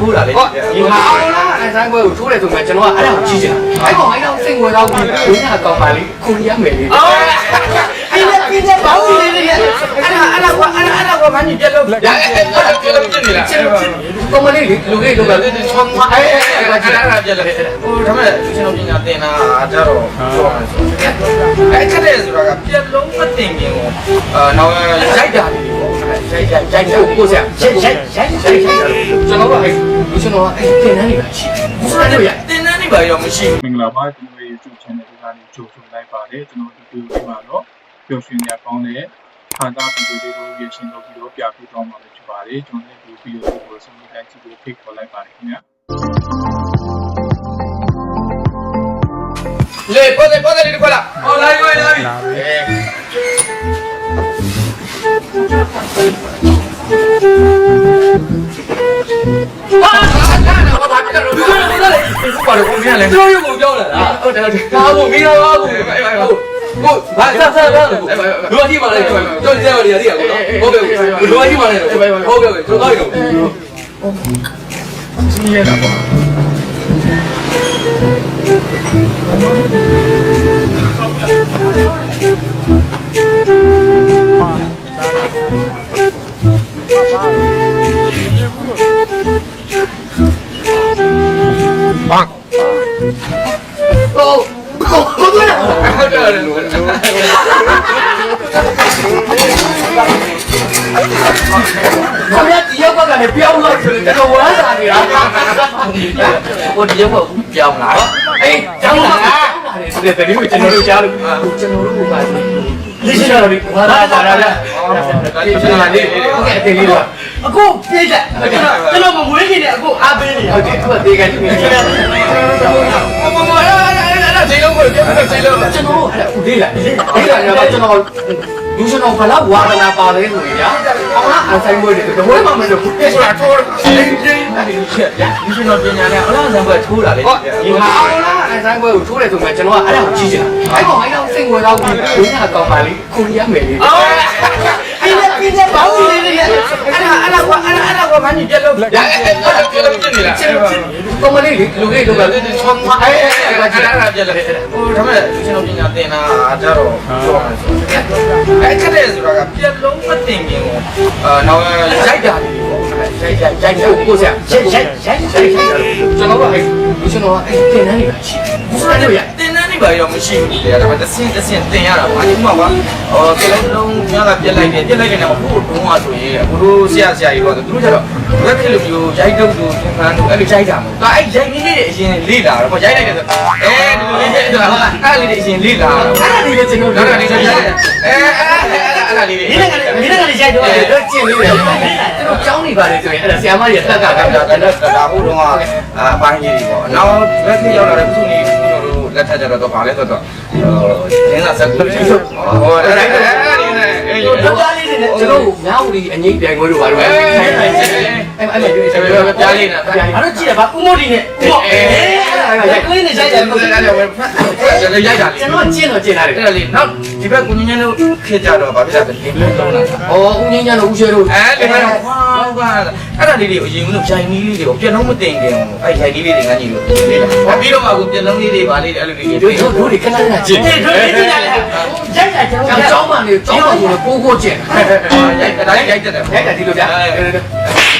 ထိုးတာလေဟောဒီမှာအောင်လားအဲဆိုင်ဘွဲကိုထိုးတယ်ဆိုမှကျွန်တော်ကအဲ့ဒါကိုကြည့်ချင်တာအဲ့ကောင်အဲ့တော့စိတ်ဝင်စားဘူးဘင်းကကောင်းပါလေကိုရီးယားမယ်လေအော်ပြင်းပြင်းပြဘာလို့လဲအဲ့ဒါအဲ့ဒါကအဲ့ဒါအဲ့ဒါကမင်းပြက်လို့ရအဲ့အဲ့အဲ့ပြလို့ဖြစ်နေတာကောင်းမလေးလေလူလေးတို့ကချောင်းမအဲ့အဲ့အဲ့အဲ့ကကြည့်ဒါတာပြက်လို့ဟိုဒါမဲ့ကျွန်တော်ပညာသင်တာကြတော့ပြောရမယ်ဆိုအဲ့ခက်တယ်ဆိုတာကပြက်လုံးမတင်ခင်ကိုအာနောက်ရိုက်တာလေးပေါ့ရိုက်ရိုက်ရိုက်ကိုကိုဆရာရိုက်ရိုက်ရိုက်ရိုက်ရိုက်ကျွန် တော်ကအဲ့လူကျွန်တော်ကအဲ့တင်တန်းနေတာရှိတယ်ဘုရားတို့ရတင်တန်းနေပါရောမရှိဘူးမင်္ဂလာပါကျွန်တော်ရဲ့ YouTube channel ကနေကြိုဆိုလိုက်ပါတယ်ကျွန်တော်ဒီဗီဒီယိုလေးမှာတော့ပျော်ရွှင်ရကောင်းတဲ့ခန္ဓာဗီဒီယိုလေးကိုရရှင်းလုပ်ပြီးတော့ပြပြသွားမှာဖြစ်ပါတယ်ကျွန်တော်ဒီဗီဒီယိုလေးကိုဆုံးဖြတ်ကြည့်ဖို့ဖိတ်ခေါ်လိုက်ပါတယ်ခင်ဗျာလေပေါ်တယ်ပေါ်တယ်ဒီခွက်လာဟောလာရွေးလာပြီဟာ ဘုရားတို့ဘုရားလေတို့ရုပ်ကိုပြောလာတာဟုတ်တယ်ဟုတ်တယ်ဒါကိုမင်းတော့ကိုကိုဘာသာသာသာကိုလူအကြီးပါလေတို့ကျဲပါလေရည်ရကိုနော်ဟုတ်ကဲ့လူအကြီးပါလေဟုတ်ကဲ့ကျွန်တော်တော့စီးရတာပေါ့ဟု ခမရဒီရောက်ကလည်းပြောင်းလို့ဆိုတော့ကျွန်တော်ဝမ်းသာနေတာဟိုဒီရုပ်ကိုပြောင်းလာအေးကျောင်းလာတယ်တကယ်ကိုကျွန်တော်တို့ကြားလို့ကျွန်တော်တို့ကပါလိရှိတော်ပြီဘာသာပါရလားဒီကျွန်တော်လေးဟုတ်ကဲ့တင်လေးတော့အခုပြည့်တယ်ကျွန်တော်မမွေးခင်နဲ့အခုအားပေးနေဟုတ်တယ်သူကတေးကန်နေတယ်ကျွန်တော်မမ အဲ့ဒါဒီလုံးကိုပြောင်းတယ်လုံးကျွန်တော်အဲ့ဦးလေးလားလေးလားကျွန်တော်လူကျွန်တော်ဘလောက်ဝါဒနာပါလဲဆိုရင်ညာအောင်လားအဆိုင်ဘွဲတွေတော့ဘယ်မှမလုပ်ဘူးဆိုတာထိုးတယ်ဒီကျွန်တော်ပညာနဲ့အလားဆံဘက်ထိုးတာလေဟောဒီမှာအောင်လားအဆိုင်ဘွဲကိုထိုးတယ်ဆိုမှကျွန်တော်ကအဲ့ဒါကိုကြည့်ချင်တာအဲ့ကောင်အဲ့တော့စိတ်ဝင်စားဘူးဘင်းကကောင်းပါလေကိုရီးယားမယ်လေ အော် ပြည့်တယ်ပြည့်တယ်ဘာလို့လဲလဲ အဲ့ဒါအဲ့ဒါကအဲ့ဒါအဲ့ဒါကမင်းပြက်လို့ ရအဲ့အဲ့အဲ့ပြလို့ဖြစ်နေတာကောင်းမ လေးလေလူလေးတို့ကချောင်းမအဲ့အဲ့အဲ့ကကြည့်တာပြက်လို့ဟိုဒါမဲ့ကျွန်တော်ပညာသင်တာကြတော့ပြောရမယ်ဆိုအဲ့ခက်တယ်ဆိုတာကပြက်လုံးမတင်ခင်ကိုအာနောက်ရိုက်တာလေးပေါ့ရိုက်ရိုက်ရိုက်ကိုကိုဆရာရိုက်ရိုက်ရိုက်ရိုက်ရိုက်ကျွန်တော်ကအဲ့လူကျွန်တော်ကအဲ့တင်တန်းနေတာရှိတယ်ဘုရားတို့ရတင်တန်းနေ ပါရောမရှိဘူးလေဒါပေမဲ့တစ်ဆင့်တစ်ဆင့်တင်ရတာပါဒီမှာပါဟောကလုံးလုံးများကပြက်လိုက်တယ်ပြက်လိုက်တယ်တော့အခုတုံးသွားဆိုရင်အခုတို့ဆရာဆရာကြီးတော့သူတို့ကျတော့ဘယ်ဖြစ်လို့မျိုးရိုက်တော့သူသင်္ကန်းတို့အဲ့လိုရိုက်တာမဟုတ်ဒါအဲ့ရိုက်နေနေတဲ့အရင်လေးလာတော့ရိုက်လိုက်တယ်ဆိုအဲဒီလိုလေးတော့အဲ့လေးအရင်လေးလာတော့အဲ့ဒါလေးလည်းကျွန်တော်ဒါကလေးရိုက်တယ်အဲအဲ့အဲ့လေးဒီနေ့ကဒီနေ့ကလည်းရိုက်တော့အဲ့ဒါကျင့်နေတယ်ကျွန်တော်ကြောင်းနေပါလေဆိုရင်အဲ့ဒါဆရာမကြီးတက်ကကဒါဒါဒါဒါဟိုတော့အပိုင်းကြီးတွေပေါ့နောက်လက်ထရောက်လာတဲ့ခုနေခုတို့ လက်ထကြတော့ဗာလဲဆိုတော့ဟိုရင်းလာဆက်လို့ရှိတော့ဟိုအဲ့ဒါအဲ့ဒါလေးနဲ့အေးတော့သားလေးတွေနဲ့ကျွန်တော်မြောက်ဒီအငိမ့်ပြိုင်ပွဲတို့ပါတော့အဲ့ အဲ့အဲ့အဲ့ဒီကျွန်တော်ပြားလေးနဲ့အားတော့ကြည့်တယ်ဗာဦးမိုးဒီနဲ့ဦးမိုးအေးအဲ့ဒါကလေးနဲ့ရိုက်တယ်အဲ့ဒါလည်းဝယ်ဖတ်တယ်ရိုက်တာလေကျွန်တော်ကျင့်တော့ကျင့်လာတယ်အဲ့ဒါလေးနောက်ဒီဘက်ကိုညညတို့ခေကြတော့ဗာပြတာလင်းလုံးလုံးလာ။အော်ဦးငင်းချမ်းတို့ဦးရှဲတို့အဲ့ဒီမှာဝါဝါအဲ့ဒါလေးတွေကိုအရင်ကလို့ဂျိုင်နီးလေးတွေကိုပြက်လုံးမတင်ခင်အဲ့ဂျိုင်နီးလေးတွေကညီလို့ပြီးတော့မှကိုပြက်လုံးလေးတွေဗာလေးအဲ့လိုလေးတွေတို့တို့တွေခဏခဏကျင့်ဒီတို့ဒီကြတယ်ရိုက်တယ်ကျွန်တော်။ကျောင်းမှနေကျောင်းမှကိုကိုကိုကျင့်ရိုက်တာရိုက်တယ်။အဲ့ဒါဒီလိုဗျာ။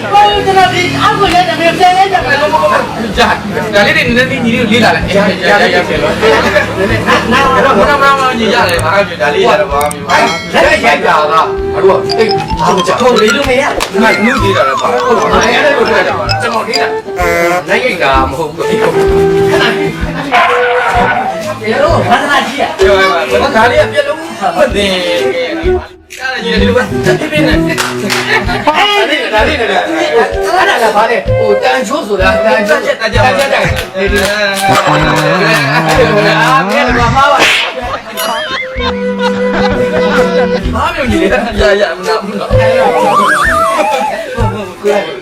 ကျွန်တော်ဒီအောက်ကိုရိုက်တယ်ပြန်ရိုက်တယ်ဘာလို့မဟုတ်ကြာဒါလေးတွေနည်းနည်းညီလေးလေးလာလိုက်ရရရရပြန်လို့နားအဲ့တော့ဘာမှမညီရတယ်ဘာဖြစ်ဒါလေးရတော့ဘာမျိုးအဲ့ရိုက်ရိုက်တာကအဲ့တော့တိတ်အားမချဟုတ်လေလို့မရဒီမှာနုသေးတာလည်းပါဟုတ်ပါဘူးအဲ့ဒါကိုတွေ့တာကျွန်တော်နေတာနိုင်ရိတ်တာမဟုတ်ဘူးခဏခဏရေလို့ဘာသာကြီးอ่ะပြောပါဘာဒါလေးကပြက်လုံးမသိ အဲ့ဒါကြီးလည်းဒီလိုပဲတပြင်းနဲ့အဲ့ဒီဒါလေးနဲ့အဲ့ဒါလည်းဗားတယ်ဟိုတန်ချိုးဆိုတာတန်ချိုးတန်ချိုးတန်ချိုးဒီလိုအားမင်းကမှားပါဘာမျိုးကြီးလဲရရမနာမနာ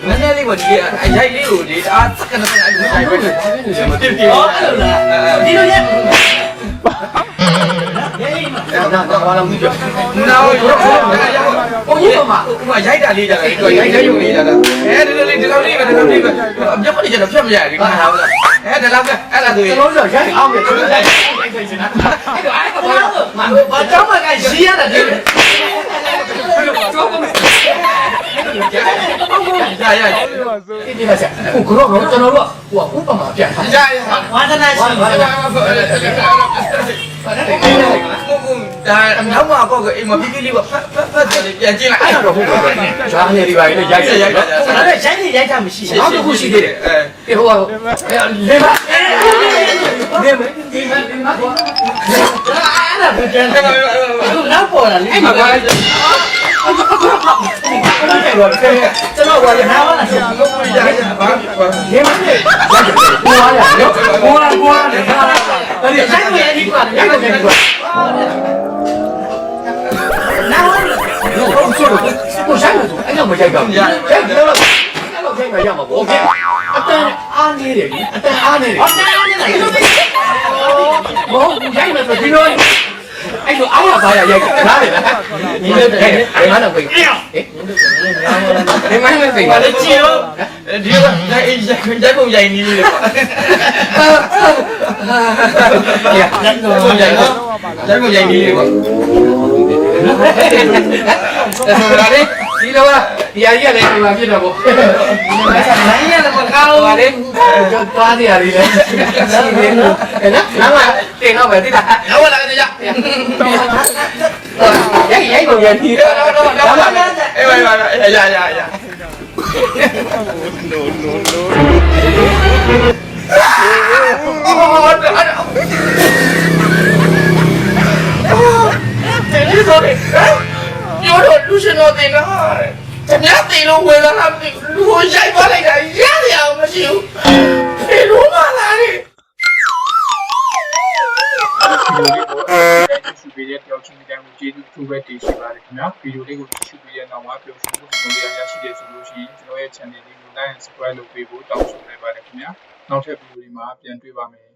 နည်းနည်းလေးပေါ့ဒီအရိုက်လေးကိုဒီအားစက္ကန့်နဲ့အဲ့လိုပဲဒီလိုရ နာနာဘာလို့မပြောနော်ရောဟိုကြီးမှာဟိုကရိုက်တာလေးကြတယ်ကိုရိုက်ရိုက်ရုံလေးကြတာအဲဒီလိုလေးဒီလိုလေးပဲဒီလိုလေးပဲအပြတ်ပတ်ကြတော့ဖြတ်မရဘူးခါဟာအဲဒီလောက်ပဲအဲ့ဒါဆိုရင်ကျွန်တော်တို့ရိုက်အောင်ပြကျွန်တော်ရိုက်ရိုက်နေချင်တာအဲ့တော့အဲ့တော့ဘာကြောင့်မကရှိရတာဒီရရရဒီဒီမှာဆက်ဟိုကတော့ကျွန်တော်တို့ကဟိုဥပမာပြန်ထားရရဝါသနာရှိတယ် ဒါနောက်မှာကောကအိမ်မှာပြပြလေးကဖတ်ဖတ်ဖတ်တယ်ပြန်ကျင်းလိုက်အဲ့တော့ဟုတ်ပါဘူး။ဂျာနေဒီပါလေရိုက်ရိုက်ရိုက်ရိုက်အဲ့ဒါရိုက်နေရိုက်တာမရှိဘူးနောက်တစ်ခုရှိသေးတယ်အဲ။ဒီဟိုကလေမလေမဒီမဒီမကွာအဲ့ဒါပြန်တယ်အခုနောက်ပေါ်လာလေအဲ့မှာကွာအဲ့တော့ဆယ်ကျွန်တော်ကလည်းနားဝလာရှိရရဘာဘာလေမလေကိုရရနော်ကိုရကိုရလေဒါအဲ့ဒီရိုက်နေဒီကွာရိုက်နေတယ်ကွာနား ဆိုင်လို့အဲ့တော့မရိုက်တော့ရိုက်တော့အဲ့တော့ရိုက်မှရမှာပေါ့။အတန်အားနေတယ်လေအတန်အားနေတယ်ဟောနားဝလာဒီလိုမဟုတ်ရိုက်မယ်ဆိုဒီလိုအဲ့လိုအားရပါရရိုက်တာလားလေညီလေးတဲ့ဘယ်မှာတော့ပြေဟဲ့ဘယ်မှာလဲပြေဘာလဲကြည့်ရောဒီက ရိုက်ရိုက်ရိုက်ပုံရိုက်နေလေကွာရိုက်ပုံရိုက်ရိုက်ပုံရိုက်နေလေကွာဒါလေဒီလိုကဒီအကြီးကလည်းဒီမှာဖြစ်တော့ပေါ့နိုင်ရတယ်မကောင်းဟိုကလေကျော်သွားစီရလေးလေရှိသေးလို့အဲ့နော်နားမတင်တော့ပဲတိလားနောက်လာကြရရိုက်ရိုက်ကုန်ရဒီတော့တော့တော့တော့အေးပါပါရရရရဒီ တော့လူရှင်တော်တင်တာတမန်တင်လို့ဝင်လာတာလူကိုရိုက်သွားလိုက်တာရရအောင်မရှိဘူးဖေလို့မလာလေဗီဒီယိုလေးကိုအဲကြည့်ရှုပေးတဲ့တယောက်ချင်းတိုင်းကိုကျေးဇူးအထူးပဲတင်ရှိပါတယ်ခင်ဗျာဗီဒီယိုလေးကိုကြည့်ရှုပေးတဲ့နောက်မှာပျော်ရွှင်မှုပုံစံရရှိတယ်ဆိုလို့ရှိရင်ကျွန်တော်ရဲ့ channel လေးကို like and subscribe လုပ်ပေးဖို့တောင်းဆိုလိုက်ပါတယ်ခင်ဗျာနောက်ထပ်ဗီဒီယိုတွေမှာပြန်တွေ့ပါမယ်